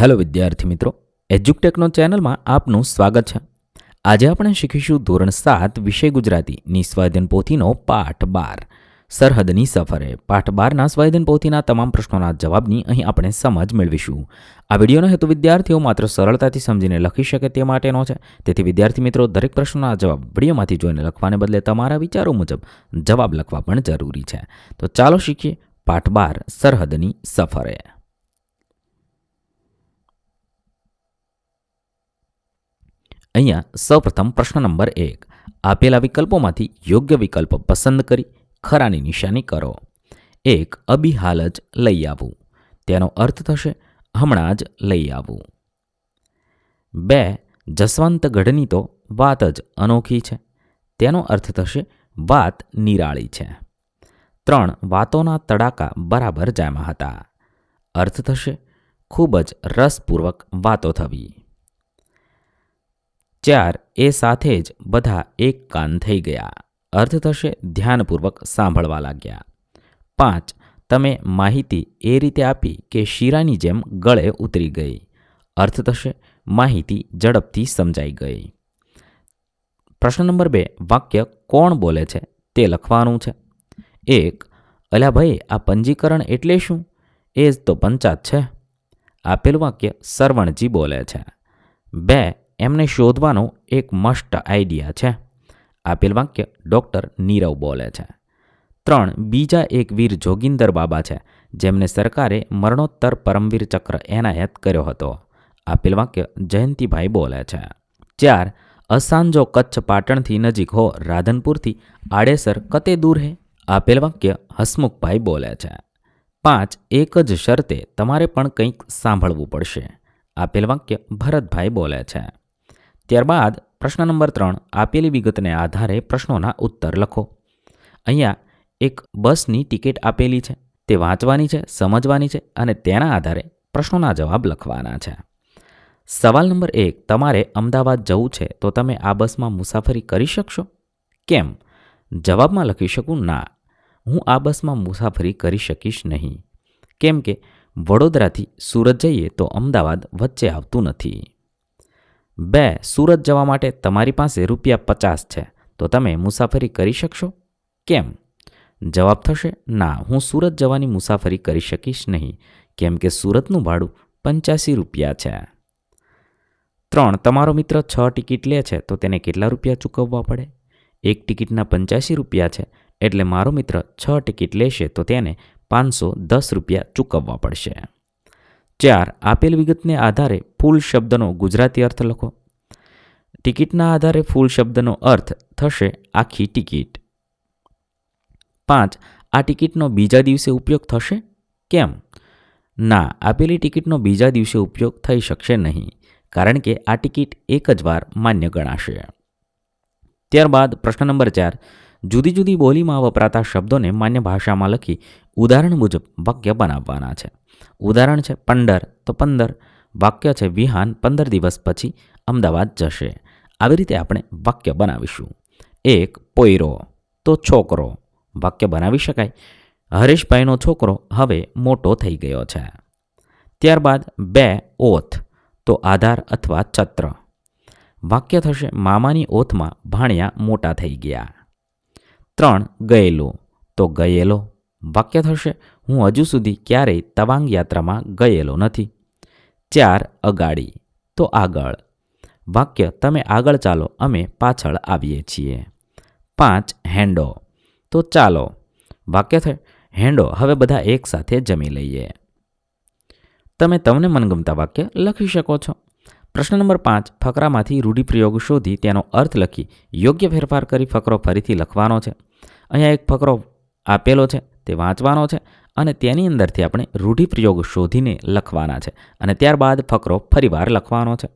Hello વિદ્યાર્થી મિત્રો એજ્યુકટેકનો ચેનલમાં આપનું સ્વાગત છે. આજે આપણે શીખીશું ધોરણ સાત વિષય ગુજરાતીની સ્વાધ્યન પોથીનો પાઠ બાર. સરહદની સફરે, પાઠ બારના સ્વાધ્યન પોથીના તમામ પ્રશ્નોના જવાબની અહીં આપણે સમજ મેળવીશું. આ વિડીયોનો હેતુ વિદ્યાર્થીઓ માત્ર સરળતાથી સમજીને લખી શકે તે માટેનો છે. તેથી વિદ્યાર્થી મિત્રો, દરેક પ્રશ્નોના જવાબ વિડીયોમાંથી જોઈને લખવાને બદલે તમારા વિચારો મુજબ જવાબ લખવા પણ જરૂરી છે. તો ચાલો શીખીએ પાઠ બાર, સરહદની સફરે. અહીંયા સૌપ્રથમ પ્રશ્ન નંબર એક. આપેલા વિકલ્પોમાંથી યોગ્ય વિકલ્પ પસંદ કરી ખરાની નિશાની કરો. એક અબિહાલ જ લઈ આવવું તેનો અર્થ થશે, હમણાં જ લઈ આવવું બે જસવંતગઢની તો વાત જ અનોખી છે. તેનો અર્થ થશે, વાત નિરાળી છે. ત્રણ, વાતોના તડાકા બરાબર જામ્યા હતા. અર્થ થશે, ખૂબ જ રસપૂર્વક વાતો થવી. ચાર એ સાથે જ બધા એક કાન થઈ ગયા. અર્થ થશે ધ્યાનપૂર્વક સાંભળવા લાગ્યા. પાંચ, તમે માહિતી એ રીતે આપી કે શીરાની જેમ ગળે ઉતરી ગઈ. અર્થ થશે માહિતી ઝડપથી સમજાઈ ગઈ. પ્રશ્ન નંબર બે, વાક્ય કોણ બોલે છે તે લખવાનું છે. એક, અલ્યા ભાઈ, આ પંજીકરણ એટલે શું? એ જ તો પંચાત છે. આપેલું વાક્ય સરવણજી બોલે છે. બે એમને શોધવાનો એક મસ્ટ આઈડિયા છે. આપેલ વાક્ય ડૉક્ટર નીરવ બોલે છે. ત્રણ, બીજા એક વીર જોગિંદર બાબા છે, જેમને સરકારે મરણોત્તર પરમવીર ચક્ર એનાયત કર્યો હતો. આપેલ વાક્ય જયંતિભાઈ બોલે છે. ચાર, અસાંજો કચ્છ પાટણથી નજીક હો, રાધનપુરથી આડેસર કતે દૂર હે? આપેલ વાક્ય હસમુખભાઈ બોલે છે. પાંચ, એક જ શરતે તમારે પણ કંઈક સાંભળવું પડશે. આપેલ વાક્ય ભરતભાઈ બોલે છે. ત્યારબાદ પ્રશ્ન નંબર ત્રણ, આપેલી વિગતને આધારે પ્રશ્નોના ઉત્તર લખો. અહીંયા એક બસની ટિકિટ આપેલી છે. તે વાંચવાની છે, સમજવાની છે અને તેના આધારે પ્રશ્નોના જવાબ લખવાના છે. સવાલ નંબર એક, તમારે અમદાવાદ જવું છે તો તમે આ બસમાં મુસાફરી કરી શકશો? કેમ? જવાબમાં લખી શકું, ના, હું આ બસમાં મુસાફરી કરી શકીશ નહીં. કેમ કે વડોદરાથી સુરત જઈએ તો અમદાવાદ વચ્ચે આવતું નથી. બે, સુરત જવા માટે તમારી પાસે રૂપિયા પચાસ છે. તો તમે મુસાફરી કરી શકશો? કેમ? જવાબ થશે, ના, હું સુરત જવાની મુસાફરી કરી શકીશ નહીં. કેમ કે સુરતનું ભાડું પંચ્યાસી રૂપિયા છે. ત્રણ, તમારો મિત્ર છ ટિકિટ લે છે, તો તેને કેટલા રૂપિયા ચૂકવવા પડે? એક ટિકિટના પંચ્યાસી રૂપિયા છે, એટલે મારો મિત્ર છ ટિકિટ લેશે, તો તેને પાંચસો દસ રૂપિયા ચૂકવવા પડશે. ચાર, આપેલ વિગતને આધારે ફૂલ શબ્દનો ગુજરાતી અર્થ લખો. ટિકિટના આધારે ફૂલ શબ્દનો અર્થ થશે આખી ટિકિટ. પાંચ, આ ટિકિટનો બીજા દિવસે ઉપયોગ થશે? કેમ? ના, આપેલી ટિકિટનો બીજા દિવસે ઉપયોગ થઈ શકશે નહીં, કારણ કે આ ટિકિટ એક જ વાર માન્ય ગણાશે. ત્યારબાદ પ્રશ્ન નંબર ચાર જુદી જુદી બોલીમાં વપરાતા શબ્દોને માન્ય ભાષામાં લખી ઉદાહરણ મુજબ વાક્ય બનાવવાના છે. ઉદાહરણ છે, પંદર, તો પંદર. વાક્ય છે, વિહાન, પંદર દિવસ પછી અમદાવાદ જશે. આવી રીતે આપણે વાક્ય બનાવીશું. એક, પોયરો, તો છોકરો. વાક્ય બનાવી શકાય. હરેશભાઈનો છોકરો હવે મોટો થઈ ગયો છે. ત્યારબાદ બે, ઓથ, તો આધાર અથવા છત્ર. વાક્ય થશે, મામાની ઓથમાં ભાણિયા મોટા થઈ ગયા. ત્રણ ગયેલો. તો ગયેલો? વાક્ય થશે, હું હજુ સુધી ક્યારેય તવાંગ યાત્રામાં ગયેલો નથી. ચાર અગાડી. તો આગળ. વાક્ય, તમે આગળ ચાલો, અમે પાછળ આવીએ છીએ. પાંચ હેન્ડો તો ચાલો. વાક્ય થાય હેન્ડો હવે બધા એકસાથે જમી લઈએ. તમે તમને મનગમતા વાક્ય લખી શકો છો. પ્રશ્ન નંબર પાંચ, ફકરામાંથી રૂઢિપ્રયોગ શોધી તેનો અર્થ લખી યોગ્ય ફેરફાર કરી ફકરો ફરીથી લખવાનો છે. અહીંયા એક ફકરો આપેલો છે, તે વાંચવાનો છે અને તેની અંદરથી આપણે રૂઢિપ્રયોગ શોધીને લખવાના છે અને ત્યારબાદ ફકરો ફરીવાર લખવાનો છે.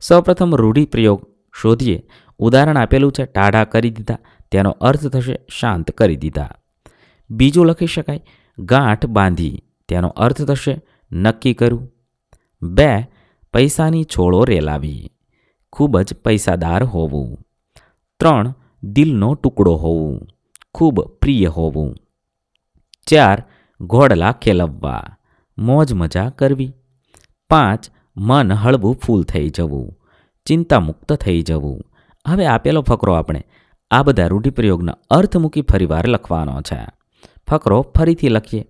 સૌપ્રથમ રૂઢિપ્રયોગ શોધીએ. ઉદાહરણ આપેલું છે, ટાઢા કરી દીધા. તેનો અર્થ થશે, શાંત કરી દીધા. બીજું લખી શકાય, ગાંઠ બાંધી. તેનો અર્થ થશે, નક્કી કર્યું બે, પૈસાની છોડો રેલાવી. ખૂબ જ પૈસાદાર હોવું. ત્રણ, દિલનો ટુકડો હોવું. ખૂબ પ્રિય હોવું. ચાર, ઘોડલા ખેલવવા. મોજ મજા કરવી. પાંચ, મન હળવું ફૂલ થઈ જવું. ચિંતામુક્ત થઈ જવું. હવે આપેલો ફકરો આપણે. આ બધા રૂઢિપ્રયોગના અર્થ મૂકી ફરીવાર લખવાનો છે. ફકરો ફરીથી લખીએ.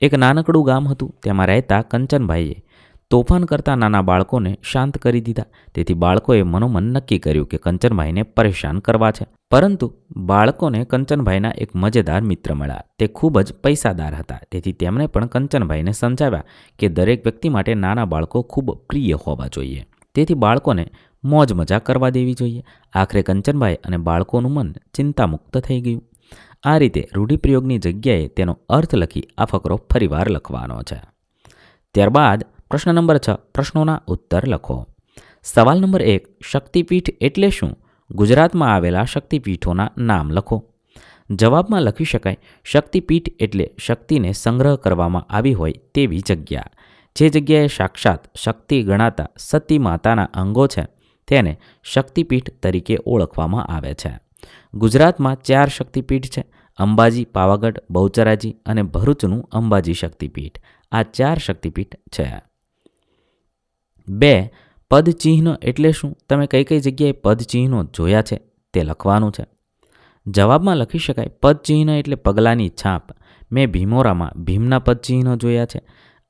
એક નાનકડું ગામ હતું. તેમાં રહેતા કંચનભાઈએ તોફાન કરતા નાના બાળકોને શાંત કરી દીધા. તેથી બાળકોએ મનોમન નક્કી કર્યું કે કંચનભાઈને પરેશાન કરવા છે. પરંતુ બાળકોને કંચનભાઈના એક મજેદાર મિત્ર મળ્યા. તે ખૂબ જ પૈસાદાર હતા. તેથી તેમણે પણ કંચનભાઈને સમજાવ્યા કે દરેક વ્યક્તિ માટે નાના બાળકો ખૂબ પ્રિય હોવા જોઈએ. તેથી બાળકોને મોજ મજા કરવા દેવી જોઈએ. આખરે કંચનભાઈ અને બાળકોનું મન ચિંતામુક્ત થઈ ગયું. આ રીતે રૂઢિપ્રયોગની જગ્યાએ તેનો અર્થ લખી આ ફકરો ફરીવાર લખવાનો છે. ત્યારબાદ પ્રશ્ન નંબર છ, પ્રશ્નોના ઉત્તર લખો. સવાલ નંબર એક, શક્તિપીઠ એટલે શું? ગુજરાતમાં આવેલા શક્તિપીઠોના નામ લખો. જવાબમાં લખી શકાય, શક્તિપીઠ એટલે શક્તિને સંગ્રહ કરવામાં આવી હોય તેવી જગ્યા. જે જગ્યાએ સાક્ષાત શક્તિ ગણાતા સતી માતાના અંગો છે, તેને શક્તિપીઠ તરીકે ઓળખવામાં આવે છે. ગુજરાતમાં ચાર શક્તિપીઠ છે, અંબાજી, પાવાગઢ, બહુચરાજી અને ભરૂચનું અંબાજી શક્તિપીઠ. આ ચાર શક્તિપીઠ છે. બે, પદચિહ્ન એટલે શું? તમે કઈ કઈ જગ્યાએ પદચિહ્નો જોયા છે? તે લખવાનું છે. જવાબમાં લખી શકાય, પદચિહ્ન એટલે પગલાંની છાપ. મેં ભીમોરામાં ભીમના પદચિહ્નો જોયા છે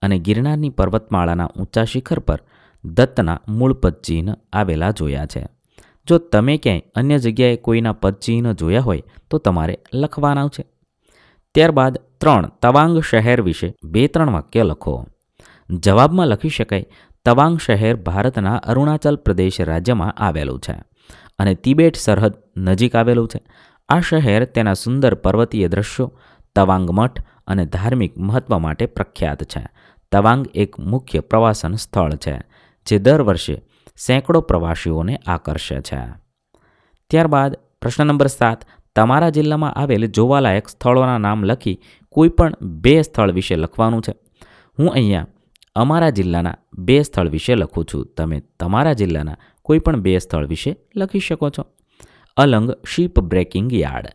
અને ગિરનારની પર્વતમાળાના ઊંચા શિખર પર દત્તના મૂળ પદચિહ્ન આવેલા જોયા છે. જો તમે ક્યાંય અન્ય જગ્યાએ કોઈના પદચિહ્ન જોયા હોય, તો તમારે લખવાના છે. ત્યારબાદ ત્રણ, તવાંગ શહેર વિશે બે ત્રણ વાક્ય લખો. જવાબમાં લખી શકાય તવાંગ શહેર ભારતના અરુણાચલ પ્રદેશ રાજ્યમાં આવેલું છે અને તિબેટ સરહદ નજીક આવેલું છે. આ શહેર તેના સુંદર પર્વતીય દ્રશ્યો, તવાંગ મઠ અને ધાર્મિક મહત્વ માટે પ્રખ્યાત છે. તવાંગ એક મુખ્ય પ્રવાસન સ્થળ છે, જે દર વર્ષે સેંકડો પ્રવાસીઓને આકર્ષે છે. ત્યારબાદ પ્રશ્ન નંબર સાત, તમારા જિલ્લામાં આવેલ જોવાલાયક સ્થળોના નામ લખી કોઈ પણ બે સ્થળ વિશે લખવાનું છે. હું અહીંયા અમારા જિલ્લાના બે સ્થળ વિશે લખું છું. તમે તમારા જિલ્લાના કોઈપણ બે સ્થળ વિશે લખી શકો છો. Alang ship breaking yard.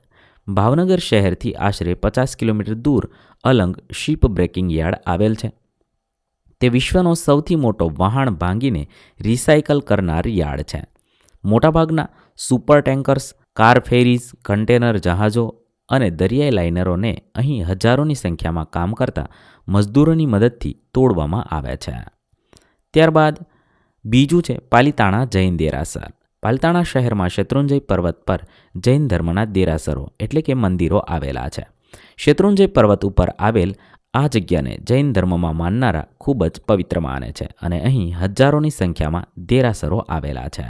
Bhavnagar શહેરથી આશરે પચાસ કિલોમીટર દૂર અલંગ શીપ બ્રેકિંગ યાર્ડ આવેલ છે. તે વિશ્વનો સૌથી મોટો વહાણ ભાંગીને રિસાયકલ કરનાર યાર્ડ છે. મોટાભાગના super tankers, car ferries, container જહાજો અને દરિયાઈ લાઇનરોને અહીં હજારોની સંખ્યામાં કામ કરતા મજદૂરોની મદદથી તોડવામાં આવે છે. ત્યારબાદ બીજું છે પાલિતાણા જૈન દેરાસર. પાલિતાણા શહેરમાં શેત્રુંજય પર્વત પર જૈન ધર્મના દેરાસરો એટલે કે મંદિરો આવેલા છે. શત્રુંજય પર્વત ઉપર આવેલ આ જગ્યાને જૈન ધર્મમાં માનનારા ખૂબ જ પવિત્ર માને છે અને અહીં હજારોની સંખ્યામાં દેરાસરો આવેલા છે.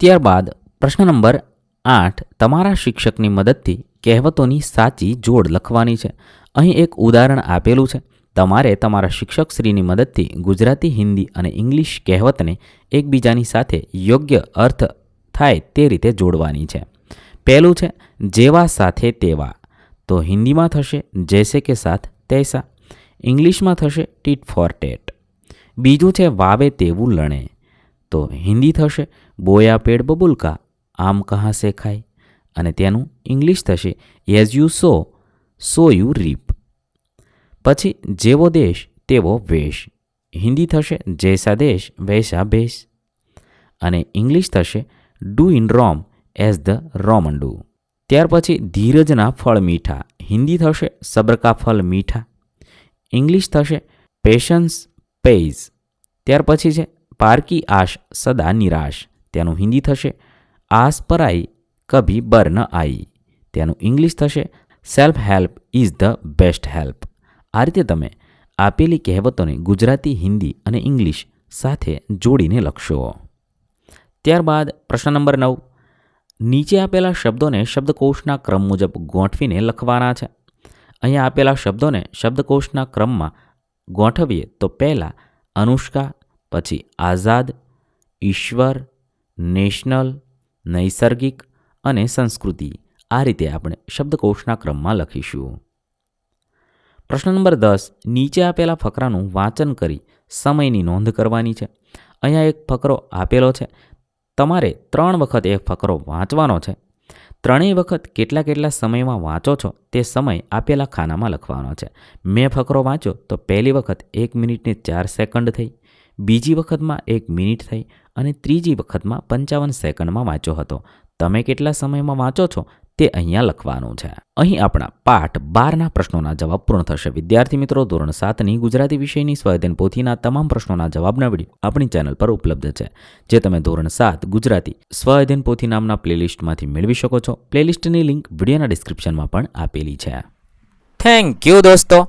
ત્યારબાદ પ્રશ્ન નંબર આઠ, તમારા શિક્ષકની મદદથી કહેવતોની સાચી જોડ લખવાની છે. અહીં એક ઉદાહરણ આપેલું છે. તમારે તમારા શિક્ષકશ્રીની મદદથી ગુજરાતી, હિન્દી અને ઇંગ્લિશ કહેવતને એકબીજાની સાથે યોગ્ય અર્થ થાય તે રીતે જોડવાની છે. પહેલું છે, જેવા સાથે તેવા. તો હિન્દીમાં થશે, જૈસે કે સાથ તૈસા. ઇંગ્લિશમાં થશે, ટીટ ફોર ટેટ. બીજું છે, વાવે તેવું લણે. તો હિન્દી થશે, બોયા પેડ બબુલકા. આમ કહા શેખાય? અને તેનું ઇંગ્લિશ થશે as you sow so you reap પછી, જેવો દેશ, તેવો વેશ. હિન્દી થશે, જૈસા દેશ, વૈસા ભેશ અને ઇંગ્લિશ થશે do in Rome as the Roman do ત્યાર પછી, ધીરજના ફળ મીઠા. હિન્દી થશે સબર કા ફલ મીઠા. ઇંગ્લિશ થશે પેશન્સ પેઇઝ ત્યાર પછી છે, પારકી આશ સદા નિરાશ. તેનું હિન્દી થશે આસ પરાઈ કભી બર ન આઈ. તેનું ઇંગ્લિશ થશે, self help is the best help. આ રીતે તમે આપેલી કહેવતોને ગુજરાતી, હિન્દી અને ઇંગ્લિશ સાથે જોડીને લખશો. ત્યારબાદ પ્રશ્ન નંબર નવ. નીચે આપેલા શબ્દોને શબ્દકોશના ક્રમ મુજબ ગોઠવીને લખવાના છે. અહીંયા આપેલા શબ્દોને શબ્દકોશના ક્રમમાં ગોઠવીએ તો પહેલાં અનુષ્કા, પછી આઝાદ, ઈશ્વર, નેશનલ નૈસર્ગિક અને સંસ્કૃતિ આ રીતે આપણે શબ્દકોશના ક્રમમાં લખીશું. પ્રશ્ન નંબર દસ, નીચે આપેલા ફકરાનું વાંચન કરી સમયની નોંધ કરવાની છે. અહીંયા એક ફકરો આપેલો છે. તમારે ત્રણ વખત એ ફકરો વાંચવાનો છે. ત્રણેય વખત કેટલા કેટલા સમયમાં વાંચો છો તે સમય આપેલા ખાનામાં લખવાનો છે. મેં ફકરો વાંચ્યો તો પહેલી વખત એક મિનિટને ચાર સેકન્ડ થઈ. બીજી વખતમાં એક મિનિટ થઈ અને ત્રીજી વખતમાં પંચાવન સેકન્ડમાં વાંચ્યો હતો. તમે કેટલા સમયમાં વાંચો છો તે અહીંયા લખવાનું છે. અહીં આપણા પાઠ બારના પ્રશ્નોના જવાબ પૂર્ણ થશે. વિદ્યાર્થી મિત્રો, ધોરણ સાતની ગુજરાતી વિષયની સ્વાધ્યાયન પોથીના તમામ પ્રશ્નોના જવાબના વીડિયો આપણી ચેનલ પર ઉપલબ્ધ છે. જે તમે ધોરણ સાત ગુજરાતી સ્વાધ્યાયન પોથી નામના પ્લેલિસ્ટમાંથી મેળવી શકો છો. પ્લેલિસ્ટની લિંક વિડીયોના ડિસ્ક્રિપ્શનમાં પણ આપેલી છે. થેન્ક યુ દોસ્તો.